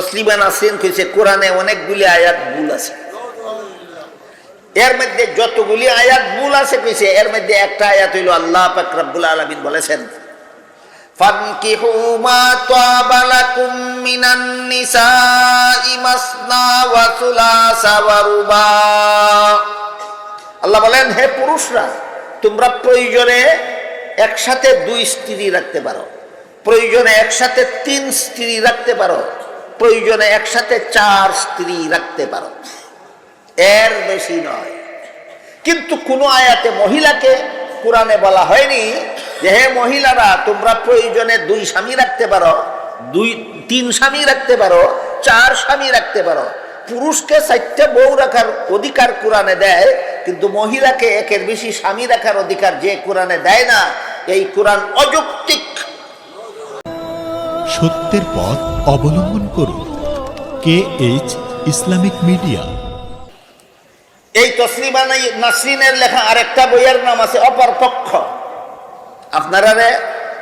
তসলিমা নাসরিন কইছে, কোরআনে অনেকগুলি আয়াত ভুল আছে। এর মধ্যে যতগুলি আয়াত ভুল আছে কইছে, এর মধ্যে একটা আয়াত হইল, আল্লাহ পাক রব্বুল আলামিন বলেছেন আল্লাহ বলেন, হে পুরুষরা, তোমরা প্রয়োজনে একসাথে দুই স্ত্রী রাখতে পারো, প্রয়োজনে একসাথে তিন স্ত্রী রাখতে পারো। প্রয়োজনে একসাথে চার স্ত্রী রাখতে পারো। এর বেশি নয়। কিন্তু কোনো আয়াতে মহিলাকে কোরআনে বলা হয়নি যে, হে মহিলারা, তোমরা প্রয়োজনে দুই স্বামী রাখতে পারো, দুই, তিন স্বামী রাখতে পারো, চার স্বামী রাখতে পারো। পুরুষকে চারটে বউ রাখার অধিকার কোরআনে দেয়, কিন্তু মহিলাকে একের বেশি স্বামী রাখার অধিকার যে কোরআনে দেয় না, এই কোরআন অযৌক্তিক সত্যের পথ অবলম্বন করুন। কে এইচ ইসলামিক মিডিয়া এই নাই- নাসরিনের লেখা আরেকটা বইয়ের নাম আছে অপর পক্ষ। আপনারা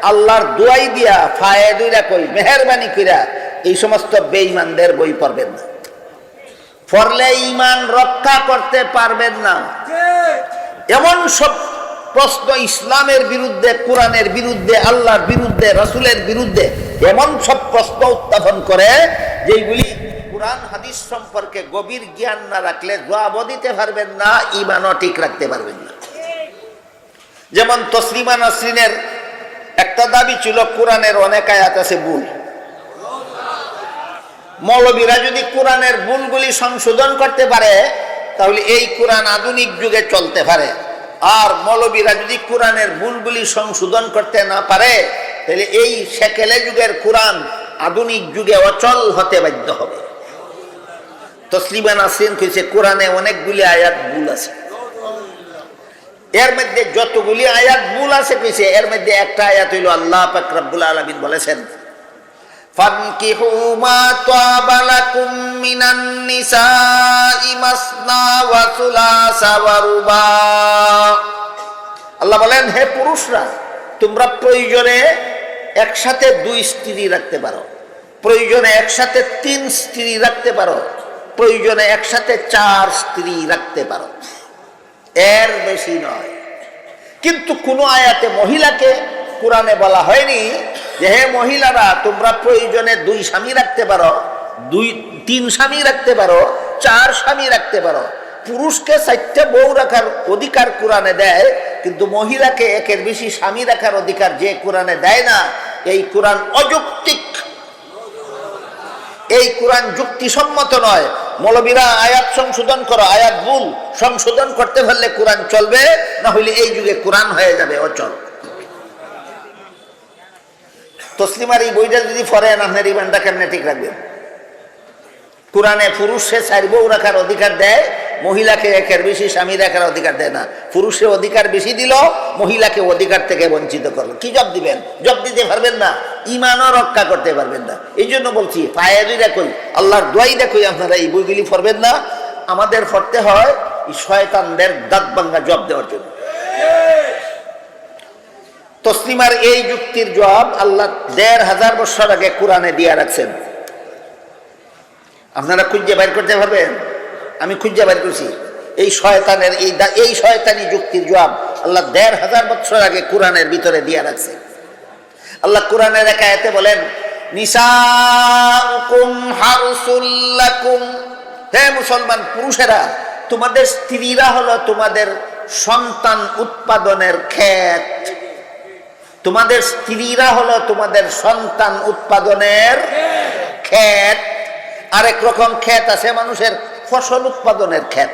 আল্লাহর দোয়াই দিয়া ফায়েদুইরা কই, মেহরবানি কইরা এই সমস্ত বেঈমানদের বই পড়বেন না। পড়লে ইমান রক্ষা করতে পারবেন না। এমন সব প্রশ্ন ইসলামের বিরুদ্ধে, কোরআনের বিরুদ্ধে, আল্লাহর বিরুদ্ধে, রসুলের বিরুদ্ধে এমন সব প্রশ্ন উত্থাপন করে যেগুলি কোরআন, হাদিস সম্পর্কে গভীর জ্ঞান না রাখলে জবাবও দিতে পারবেন না ইমানও ঠিক রাখতে পারবেন না। যেমন তসলিমা নাসরিনের একটা দাবি ছিল, কোরআনের অনেক আয়াত আছে ভুল। মৌলবীরা যদি কোরআনের ভুলগুলি সংশোধন করতে পারে, তাহলে এই কোরআন আধুনিক যুগে চলতে পারে। আর মৌলবীরা যদি কোরআনের ভুলগুলি সংশোধন করতে না পারে তাহলে এই সেকেলে যুগের কোরআন আধুনিক যুগে অচল হতে বাধ্য হবে। তসলিমা নাসরিন কইছে, কোরআনে অনেকগুলি আয়াত ভুল আছে। এর মধ্যে যতগুলি আয়াত ভুল আছে কইছে, এর মধ্যে একটা আয়াত হইল, আল্লাহ পাক রব্বুল আলামিন বলেছেন, ফানকিহু মা তাবা লাকুম মিনান নিসাই মাসনা ওয়া সুলাসা আল্লাহ বলেন, হে পুরুষরা, তোমরা প্রয়োজনে একসাথে দুই স্ত্রী রাখতে পারো। প্রয়োজনে একসাথে তিন স্ত্রী রাখতে পারো। প্রয়োজনে একসাথে চার স্ত্রী রাখতে পারো। এর বেশি নয়। কিন্তু কোনো আয়াতে মহিলাকে কোরআনে বলা হয়নি যে, হে মহিলারা, তোমরা প্রয়োজনে দুই স্বামী রাখতে পারো, দুই, তিন স্বামী রাখতে পারো, চার স্বামী রাখতে পারো। পুরুষকে চারটে বউ রাখার অধিকার কোরআনে দেয়, কিন্তু মহিলাকে একের বেশি স্বামী রাখার অধিকার যে কোরআনে দেয় না এই কোরআন অযৌক্তিক। এই কোরআন যুক্তিসম্মত নয়। মৌলবীরা আয়াত সংশোধন করো, আয়াত ভুল, সংশোধন করতে পারলে কোরআন চলবে, না হইলে এই যুগে কোরআন হয়ে যাবে, অচল। তসলিমার এই বইটা যদি পড়েন, আপনার ইমানটা কেমনে ঠিক রাখবেন? কোরআনে পুরুষে চার বউ রাখার অধিকার দেয় মহিলাকে একের বেশি স্বামী রাখার অধিকার দেয় না। পুরুষে অধিকার বেশি দিল, মহিলাকে অধিকার থেকে বঞ্চিত করল। কি জব দিবেন? জব দিতে পারবেন না। ইমানও রক্ষা করতে পারবেন না। এই জন্য বলছি, পায়েরই দেখই আল্লাহর দোয়াই দেখই আপনারা এই বইগুলি পড়বেন না। আমাদের পড়তে হয় শয়তানদের দাঁত ভাঙ্গা জব দেওয়ার জন্য। তসলিমার এই যুক্তির জবাব আল্লাহ দেড় হাজার বছর আগে কোরআনে দিয়ে রাখছেন। আপনারা খুঁজে বাইর করতে পারবেন? আমি খুঁজে বাইর করছি। এই শয়তানের, এই এই শয়তানি যুক্তির জবাব আল্লাহ দেড় হাজার বছর আগে কোরআনের ভিতরে দিয়া রাখছে। আল্লাহ কোরআনের একা এতে বলেন, নিসাউকুম হারসুল্লাকুম হে মুসলমান পুরুষেরা, তোমাদের স্ত্রীরা হলো তোমাদের সন্তান উৎপাদনের ক্ষেত। তোমাদের স্ত্রীরা হলো তোমাদের সন্তান উৎপাদনের ক্ষেত। আরেক রকম ক্ষেত আছে মানুষের ফসল উৎপাদনের ক্ষেত।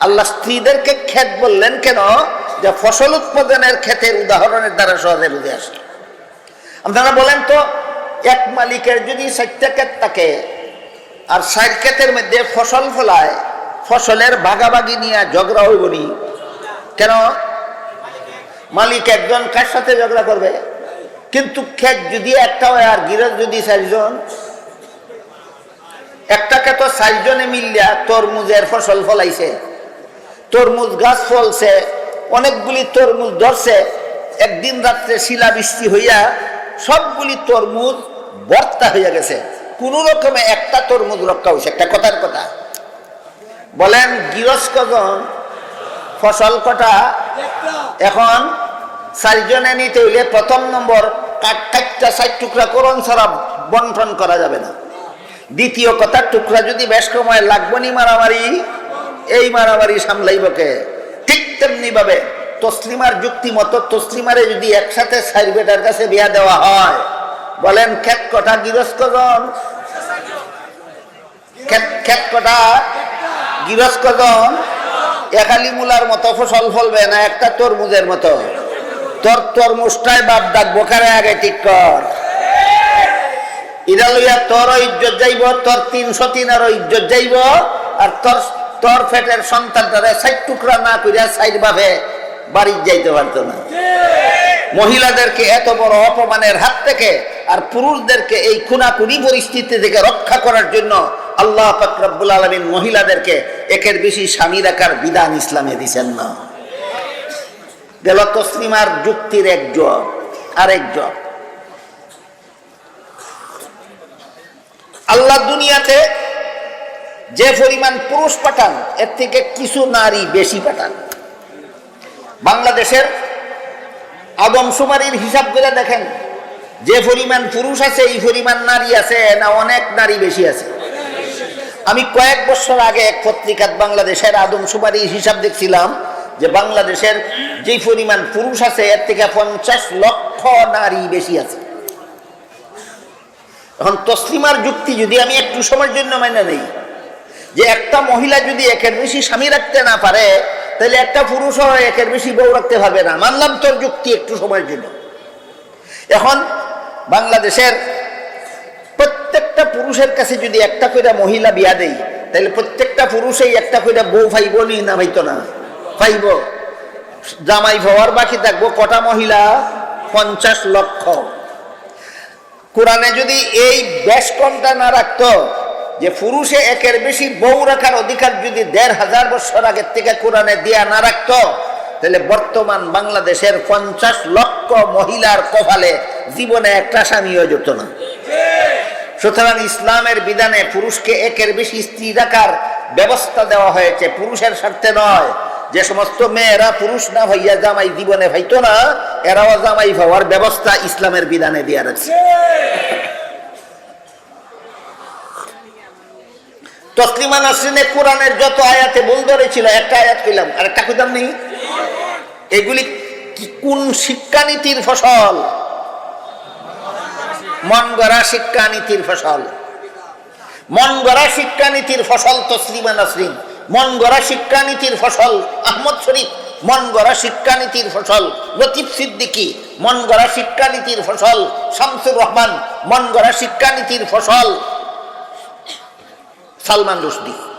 আল্লাহ স্ত্রীদেরকে ক্ষেত বললেন, কেন? যে ফসল উৎপাদনের ক্ষেতের উদাহরণের দ্বারা সহজে বুঝে আসে। আপনারা বলেন তো, এক মালিকের যদি চারটা ক্ষেত থাকে, আর ষাট ক্ষেতের মধ্যে ফসল ফলায়, ফসলের ভাগাভাগি নিয়ে ঝগড়া হইব নি? কেন? মালিক একজন কার সাথে ঝগড়া করবে? কিন্তু ক্ষেত যদি একটা হয় আর গিরজ যদি চারজন? একটা ক্ষেত চারজনে মিলিয়া তরমুজের ফসল ফলাইছে। তরমুজ গাছ ফলছে, অনেকগুলি তরমুজ ধরছে। একদিন রাত্রে শিলা বৃষ্টি হইয়া সবগুলি তরমুজ বর্তা হইয়া গেছে। কোন রকমে একটা তরমুজ রক্ষা হয়েছে একটা কথার কথা। বলেন গিরস কজন ফসল কটা? এখন চারজনে নিতে হইলে প্রথম নম্বর কাট কাটটা ষাট টুকরা করন ছাড়া বন্টন করা যাবে না। দ্বিতীয় কথা, টুকরা যদি বেশ সময় লাগবো নি মারামারি, এই মারামারি সামলাইবকে ঠিক তেমনি ভাবে তসলিমার যুক্তি মতো তসলিমারে যদি একসাথে সাইড বেটার কাছে বিয়া দেওয়া হয়, বলেন ক্ষেত কটা গৃহস্থ জন? ক্ষেত ক্ষেত কটা গৃহস্থ জন? একালি মূলার মতো ফসল ফলবে না, একটা তরমুজের মতো। তোর তরমুজটাই বাপ ডাক বোকারে আগে ঠিক কর। ইরা লইয়া ইজ্জত যাইব তিনশো ইজ্জত যাইব, আর ফেটের সাইড টুকরা না করিয়া সাইড ভাবে যাইতে পারতো না। মহিলাদেরকে এত বড় অপমানের হাত থেকে আর পুরুষদেরকে এই খুনাখুনি পরিস্থিতি থেকে রক্ষা করার জন্য আল্লাহ ফাকরাবুল আলমিন মহিলাদেরকে একের বেশি স্বামী রাখার বিধান ইসলামে দিচ্ছেন না। গেল তসলিমার যুক্তির এক জব, আরেক জব আল্লাহ দুনিয়াতে যে পরিমাণ পুরুষ পাঠান, এর থেকে কিছু নারী বেশি পাঠান। বাংলাদেশের আদমশুমারির হিসাব করে দেখেন, যে পরিমাণ পুরুষ আছে, এই পরিমাণ নারী আছে, না অনেক নারী বেশি আছে। আমি কয়েক বছর আগে এক পত্রিকাত বাংলাদেশের আদমশুমারির হিসাব দেখছিলাম, যে বাংলাদেশের যে পরিমাণ পুরুষ আছে, এর থেকে পঞ্চাশ লক্ষ নারী বেশি আছে। এখন তসলিমার যুক্তি যদি আমি একটু সময়ের জন্য মেনে নেই, যে একটা মহিলা যদি একের বেশি স্বামী রাখতে না পারে, তাহলে একটা পুরুষও একের বেশি বউ রাখতে পারবে না। মানলাম তোর যুক্তি একটু সময়ের জন্য। এখন বাংলাদেশের প্রত্যেকটা পুরুষের কাছে যদি একটা করে মহিলা বিয়া দেই, তাহলে প্রত্যেকটা পুরুষেই একটা করে বউ পাইব নি না পাইতো না? পাইব। জামাই হওয়ার বাকি থাকব কটা মহিলা? পঞ্চাশ লক্ষ। কোরআনে যদি এই বেশকমটা না রাখতো যে পুরুষে একের বেশি বউ রাখার অধিকার যদি দেড় হাজার বছর আগের থেকে কোরআনে দিয়া না রাখতো, তাহলে বর্তমান বাংলাদেশের পঞ্চাশ লক্ষ মহিলার কপালে জীবনে একটা স্বামীও যেত না। সুতরাং ইসলামের বিধানে পুরুষকে একের বেশি স্ত্রী রাখার ব্যবস্থা দেওয়া হয়েছে। পুরুষের স্বার্থে নয়। যে সমস্ত মেয়েরা পুরুষ না ভাইয়া জামাই জীবনে ভাইতো না এরাও জামাই হওয়ার ব্যবস্থা ইসলামের বিধানে দিয়ে রাখছে। তসলিমা নাসরিনে কোরআনের যত আয়াতে ভুল ধরেছিল, একটা আয়াত কইলাম আর একটা কইতাম নেই এগুলি কোন শিক্ষানীতির ফসল? মন গড়া শিক্ষানীতির ফসল। মন গড়া শিক্ষানীতির ফসল তসলিমা নাসরিন। মন গড়া শিক্ষানীতির ফসল আহমদ শরীফ। মন গড়া শিক্ষানীতির ফসল। লতিফ সিদ্দিকী, মন গড়া শিক্ষানীতির ফসল। শামসুর রহমান, মন গড়া শিক্ষানীতির ফসল। সালমান রুশদি।